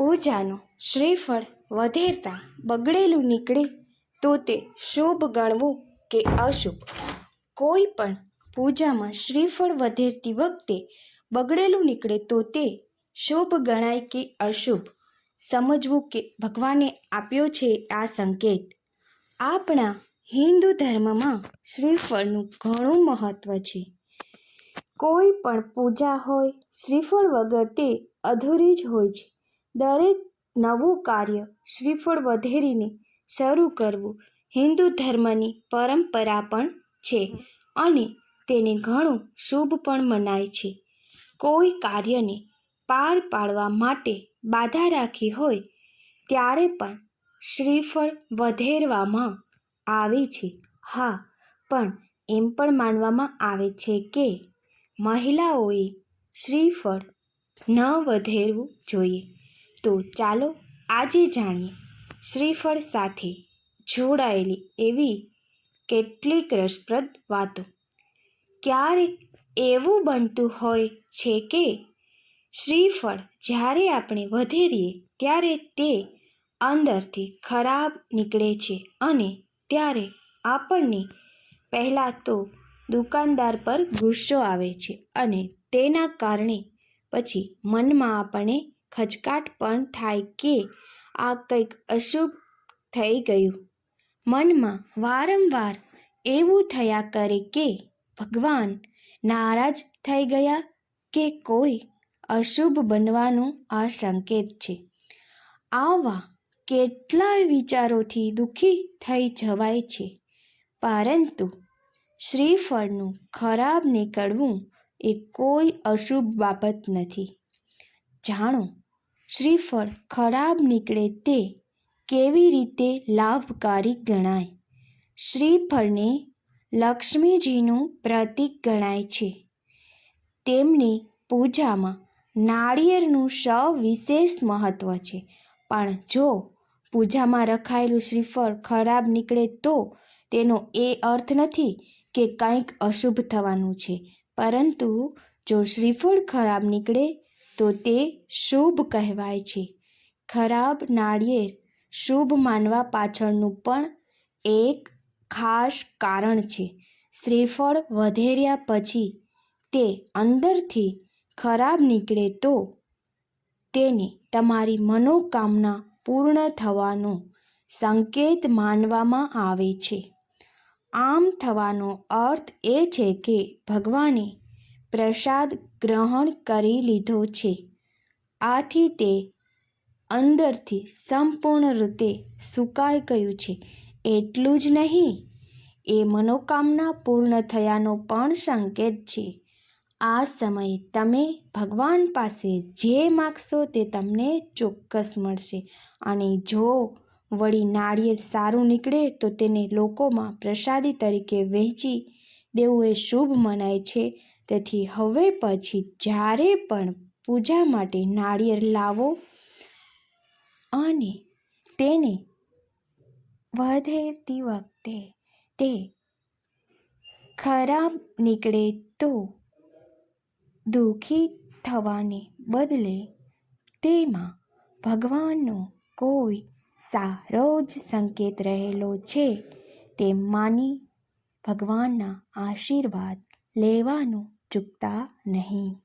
પૂજાનું શ્રીફળ વધેરતા બગડેલું નીકળે તો તે શુભ ગણવું કે અશુભ? કોઈ પણ પૂજામાં શ્રીફળ વધેરતી વખતે બગડેલું નીકળે તો તે શુભ ગણાય કે અશુભ? સમજવું કે ભગવાને આપ્યો છે આ સંકેત. આપણા હિન્દુ ધર્મમાં શ્રીફળનું ઘણું મહત્ત્વ છે. કોઈ પણ પૂજા હોય, શ્રીફળ વગર તે અધૂરી જ હોય છે. દરેક નવું કાર્ય શ્રીફળ વધેરીને શરૂ કરવું હિન્દુ ધર્મની પરંપરા પણ છે અને તેને ઘણું શુભ પણ મનાય છે. કોઈ કાર્યને પાર પાડવા માટે બાધા રાખી હોય, ત્યારે પણ શ્રીફળ વધેરવામાં આવે છે. હા, પણ એમ પણ માનવામાં આવે છે કે મહિલાઓએ શ્રીફળ ન વધેરવું જોઈએ. તો ચાલો આજે જાણીએ. શ્રીફળ સાથે જોડાયેલી એવી કેટલીક રસપ્રદ વાતો. ક્યારેક એવું બનતું હોય છે કે શ્રીફળ જ્યારે આપણે વધેરીએ ત્યારે તે અંદરથી ખરાબ નીકળે છે અને ત્યારે આપણને પહેલાં તો દુકાનદાર પર ગુસ્સો આવે છે અને તેના કારણે પછી મનમાં આપણને ખચકાટ પણ થાય કે આ કંઈક અશુભ થઈ ગયું. મનમાં વારંવાર એવું થયા કરે કે ભગવાન નારાજ થઈ ગયા કે કોઈ અશુભ બનવાનું આ સંકેત છે. આવા કેટલાય વિચારોથી દુઃખી થઈ જવાય છે. પરંતુ શ્રીફળનું ખરાબ નીકળવું એ કોઈ અશુભ બાબત નથી. જાણો શ્રીફળ ખરાબ નીકળે તે કેવી રીતે લાભકારી ગણાય? શ્રીફળને લક્ષ્મીજીનું પ્રતીક ગણાય છે. તેમની પૂજામાં નાળિયેરનું સવિશેષ મહત્ત્વ છે. પણ જો પૂજામાં રખાયેલું શ્રીફળ ખરાબ નીકળે તો તેનો એ અર્થ નથી કે કંઈક અશુભ થવાનું છે. પરંતુ જો શ્રીફળ ખરાબ નીકળે તો તે શુભ કહેવાય છે. ખરાબ નાળિયેર શુભ માનવા પાછળનું પણ એક ખાસ કારણ છે. શ્રીફળ વધેર્યા પછી તે અંદરથી ખરાબ નીકળે તો તેને તમારી મનોકામના પૂર્ણ થવાનો સંકેત માનવામાં આવે છે. આમ થવાનો અર્થ એ છે કે ભગવાને પ્રસાદ ગ્રહણ કરી લીધો છે. આથી તે અંદરથી સંપૂર્ણ રીતે સુકાઈ ગયું છે. એટલું જ નહીં, એ મનોકામના પૂર્ણ થયાનો પણ સંકેત છે. આ સમયે તમે ભગવાન પાસે જે માગશો તે તમને ચોક્કસ મળશે અને જો વળી નાળિયેર સારું નીકળે તો તેને લોકોમાં પ્રસાદી તરીકે વહેંચી દેવું એ શુભ મનાય છે. તેથી હવે પછી જ્યારે પણ પૂજા માટે નાળિયેર લાવો અને તેને વધેરતી વખતે તે ખરાબ નીકળે તો દુઃખી થવાને બદલે તેમાં ભગવાનનો કોઈ સારો જ સંકેત રહેલો છે. તેમ માની ભગવાનના આશીર્વાદ લેવાનું ચૂકતા નહીં